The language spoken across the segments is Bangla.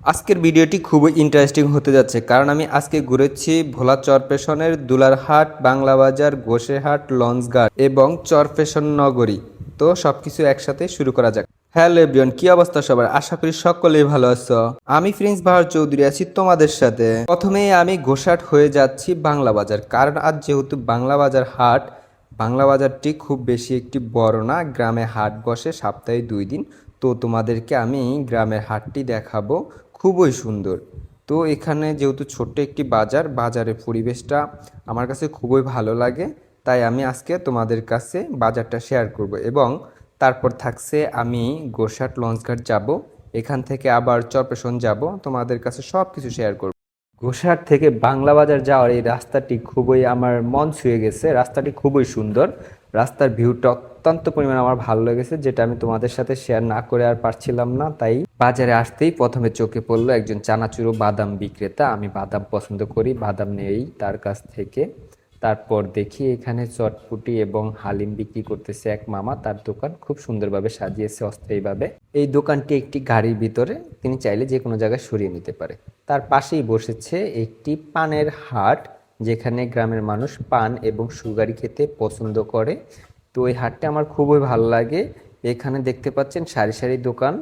আজকের ভিডিওটি খুবই ইন্টারেস্টিং হতে যাচ্ছে, কারণ আমি আজকে ঘুরেছি ভোলা চরপেশনের দুলারহাট বাংলা বাজার গোসেহাট লঞ্চঘাট এবং চরপেশন নগরী তো সবকিছু একসাথে শুরু করা যাক। হ্যালো এভরিওয়ান, কি অবস্থা সবার? আশা করি সকলেই ভালো আছো। আমি প্রিন্স বাহার চৌধুরী আছি তোমাদের সাথে। প্রথমে আমি গোসাট হয়ে যাচ্ছি বাংলা বাজার কারণ আজ যেহেতু বাংলা বাজার হাট বাংলা বাজারটি খুব বেশি একটি বড় না, গ্রামে হাট বসে সপ্তাহে দুই দিন। তো তোমাদেরকে আমি গ্রামের হাটটি দেখাবো, খুবই সুন্দর। তো এখানে যেহেতু ছোট্ট একটি বাজার, বাজারের পরিবেশটা আমার কাছে খুবই ভালো লাগে, তাই আমি আজকে তোমাদের কাছে বাজারটা শেয়ার করব এবং তারপর থাকছে আমি গোসাট লঞ্চঘাট যাব, এখান থেকে আবার চরপেশন যাব, তোমাদের কাছে সব কিছু শেয়ার করব। ঘোষাট থেকে বাংলা বাজার যাওয়ার এই রাস্তাটি খুবই আমার মন ছুঁয়ে গেছে। রাস্তাটি খুবই সুন্দর। রাস্তার ভিউটা অত্যন্ত পরিমাণ আমার ভালো লেগেছে, যেটা আমি তোমাদের সাথে শেয়ার না করে আর পারছিলাম না। তাই বাজারে আসতেই প্রথমে চোখে পড়ল একজন চানাচুরো বাদাম বিক্রেতা। আমি বাদাম পছন্দ করি, বাদাম নেই তার কাছ থেকে। তারপর দেখি এখানে চটপুটি এবং হালিম বিক্রি করতেছে এক মামা। তার দোকান খুব সুন্দরভাবে সাজিয়েছে অস্থায়ীভাবে। এই দোকানটি একটি গাড়ির ভিতরে তিনি চাইলে যে কোনো জায়গায় সরিয়ে নিতে পারে। তার পাশেই বসেছে একটি পানের হাট, যেখানে গ্রামের মানুষ পান এবং সুগারি খেতে পছন্দ করে। তো এই হাটটা আমার খুবই ভালো লাগে। এখানে দেখতে পাচ্ছেন সারি সারি দোকান,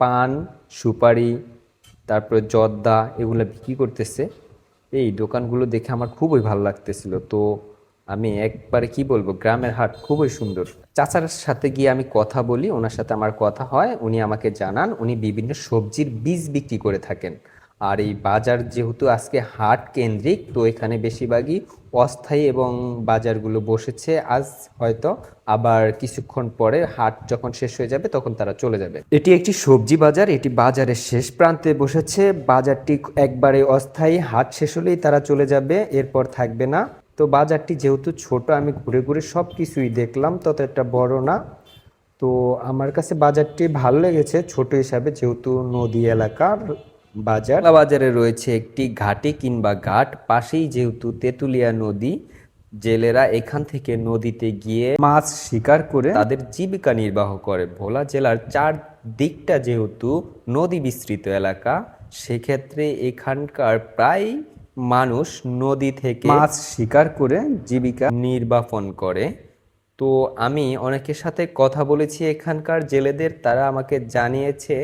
পান, সুপারি, তারপরে জর্দা এগুলো বিক্রি করতেছে। এই দোকানগুলো দেখে আমার খুবই ভালো লাগতেছিল। তো আমি একবারে কি বলব, গ্রামের হাট খুবই সুন্দর। চাচার সাথে গিয়ে আমি কথা বলি, ওনার সাথে আমার কথা হয়, উনি আমাকে জানান, উনি বিভিন্ন সবজির বীজ বিক্রি করে থাকেন। আর এই বাজার যেহেতু আজকে হাট কেন্দ্রিক, তো এখানে বেশিরভাগই অস্থায়ী এবং বাজারগুলো বসেছে। আজ হয়তো আবার কিছুক্ষণ পরে হাট যখন শেষ হয়ে যাবে, তখন তারা চলে যাবে। এটি একটি সবজি বাজার, এটি বাজারের শেষ প্রান্তে বসেছে। বাজারটি একবারে অস্থায়ী, হাট শেষ হলেই তারা চলে যাবে, এরপর থাকবে না। তো বাজারটি যেহেতু ছোট, আমি ঘুরে ঘুরে সব কিছুই দেখলাম তত একটা বড় না। তো আমার কাছে বাজারটি ভালো লেগেছে, ছোট হিসাবে, যেহেতু নদী এলাকার বাজার বাজারে রয়েছে একটি ঘাটে কিংবা ঘাট পাশেই যেহেতু তেঁতুলিয়া নদী জেলেরা এখান থেকে নদীতে গিয়ে মাছ শিকার করে তাদের জীবিকা নির্বাহ করে। ভোলা জেলার চার দিকটা যেহেতু নদী বিস্তৃত এলাকা সেক্ষেত্রে এখানকার প্রায় মানুষ নদী থেকে মাছ শিকার করে জীবিকা নির্বাপন করে। তো আমি অনেকের সাথে কথা বলেছি এখানকার জেলেদের তারা আমাকে জানিয়েছে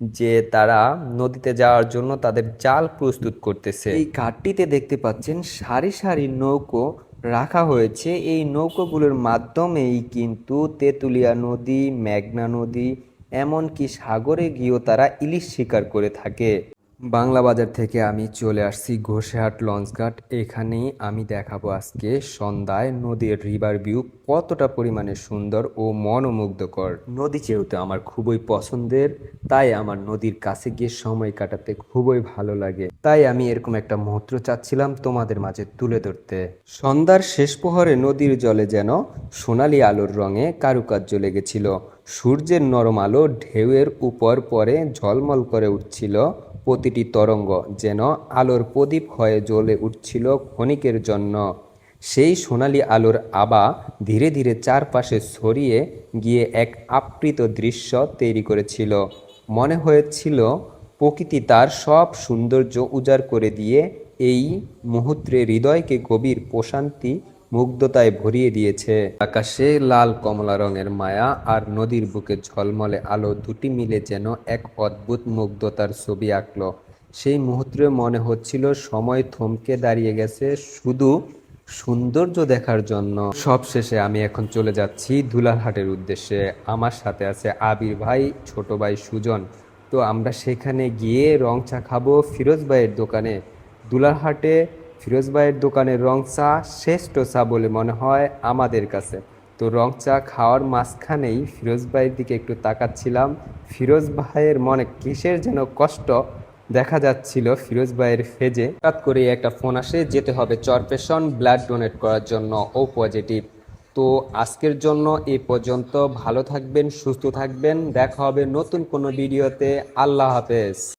যে তারা নদীতে যাওয়ার জন্য তাদের জাল প্রস্তুত করতেছে। এই ঘাটটিতে দেখতে পাচ্ছেন সারি সারি নৌকো রাখা হয়েছে। এই নৌকোগুলোর মাধ্যমেই কিন্তু তেঁতুলিয়া নদী, মেঘনা নদী, এমনকি সাগরে গিয়েও তারা ইলিশ শিকার করে থাকে। বাংলা বাজার থেকে আমি চলে আসছি ঘোষেহাট লঞ্চঘাট এখানেই আমি দেখাবো আজকে সন্ধ্যায় নদীর রিভার ভিউ কতটা পরিমাণে সুন্দর ও মনোমুগ্ধকর। নদী যেহেতু আমার খুবই পছন্দের, তাই আমার নদীর কাছে গিয়ে সময় কাটাতে খুবই ভালো লাগে। তাই আমি এরকম একটা মুহূর্ত চাচ্ছিলাম তোমাদের মাঝে তুলে ধরতে। সন্ধ্যার শেষ প্রহরে নদীর জলে যেন সোনালি আলোর রঙে কারুকার্য লেগেছিল। সূর্যের নরম আলো ঢেউয়ের উপর পরে ঝলমল করে উঠছিল প্রতিটি তরঙ্গ যেন আলোর প্রদীপ হয়ে জ্বলে উঠছিল ক্ষণিকের জন্য। সেই সোনালি আলোর আবা ধীরে ধীরে চারপাশে ছড়িয়ে গিয়ে এক আপ্রিত দৃশ্য তৈরি করেছিল। মনে হয়েছিল, প্রকৃতি তার সব সৌন্দর্য উজাড় করে দিয়ে এই মুহূর্তে হৃদয়কে গভীর প্রশান্তি মুগ্ধতায় ভরিয়ে দিয়েছে। আকাশে লাল কমলা রঙের মায়া আর নদীর বুকে ঝলমলে আলো দুটি মিলে যেন এক অদ্ভুত মুগ্ধতার ছবি আঁকলো। সেই মুহূর্তে মনে হচ্ছিল সময় থমকে দাঁড়িয়ে গেছে শুধু সৌন্দর্য দেখার জন্য। সবশেষে আমি এখন চলে যাচ্ছি দুলালহাটের উদ্দেশ্যে। আমার সাথে আছে আবির ভাই, ছোট ভাই সুজন। তো আমরা সেখানে গিয়ে রং চা খাব। ফিরোজ ভাইয়ের দোকানে দুলারহাটে ফিরোজ ভাইয়ের দোকানের রং চা শ্রেষ্ঠ চা বলে মনে হয় আমাদের কাছে। তো রং চা খাওয়ার মাঝখানেই ফিরোজ ভাইয়ের দিকে একটু তাকাচ্ছিলাম। ফিরোজ ভাইয়ের মনে কিসের যেন কষ্ট দেখা যাচ্ছিল ফিরোজ ভাইয়ের ফেজে। হঠাৎ করে একটা ফোন আসে, যেতে হবে চরপেশন ব্লাড ডোনেট করার জন্য, ও পজিটিভ। তো আজকের জন্য এ পর্যন্ত, ভালো থাকবেন, সুস্থ থাকবেন, দেখা হবে নতুন কোনো ভিডিওতে। আল্লাহ হাফেজ।